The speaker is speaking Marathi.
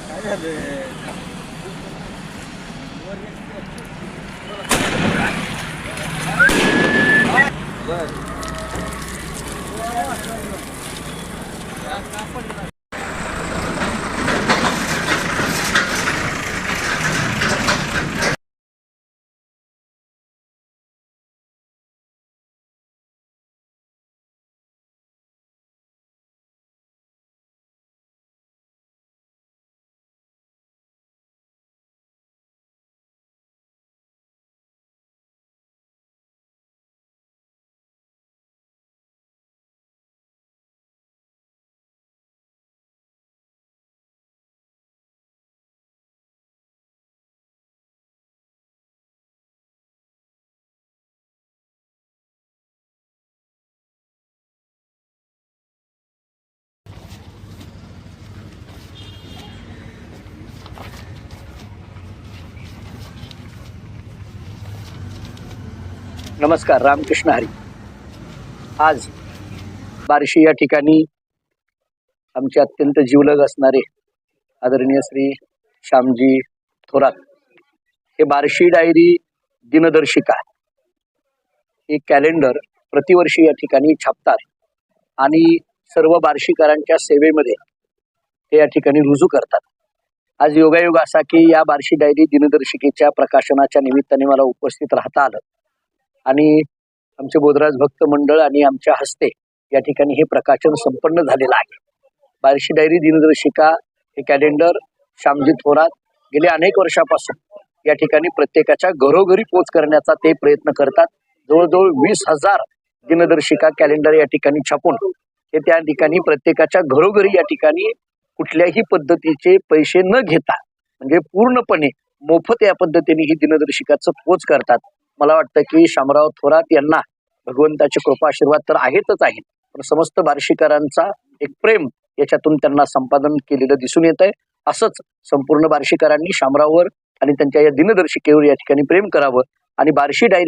cállate. नमस्कार रामकृष्ण हरी. आज बार्शी या ठिकाणी आमचे अत्यंत जीवलग असणारे आदरणीय श्री श्यामजी थोरात. हे बार्शी डायरी दिनदर्शिका. हे कॅलेंडर प्रतिवर्षी या ठिकाणी छापतात आणि सर्व बार्शीकरांच्या सेवेमध्ये ते या ठिकाणी रुजू करतात. आज योगायोग असा की या बार्शी डायरी दिनदर्शिकेच्या प्रकाशनाच्या निमित्ताने मला उपस्थित राहता आलं. आणि आमचे बोधराज भक्त मंडळ आणि आमच्या हस्ते या ठिकाणी हे प्रकाशन संपन्न झालेलं आहे. बार्शी डायरी दिनदर्शिका हे कॅलेंडर श्यामजी थोरात गेले अनेक वर्षापासून या ठिकाणी प्रत्येकाच्या घरोघरी पोच करण्याचा ते प्रयत्न करतात. जवळजवळ वीस हजार दिनदर्शिका कॅलेंडर या ठिकाणी छापून हे त्या ठिकाणी प्रत्येकाच्या घरोघरी या ठिकाणी कुठल्याही पद्धतीचे पैसे न घेता म्हणजे पूर्णपणे मोफत या पद्धतीने ही दिनदर्शिकाचं पोच करतात. मला वाटतं की शामराव थोरात यांना भगवंताची कृपा आशीर्वाद तर आहेतच आहे पण समस्त बार्शीकरांचा एक प्रेम याच्यातून त्यांना संपादन केलेलं दिसून येत आहे असंच संपूर्ण बार्शीकरांनी शामराववर आणि त्यांच्या या दिनदर्शिकेवर या ठिकाणी प्रेम करावं आणि बार्शी डायरी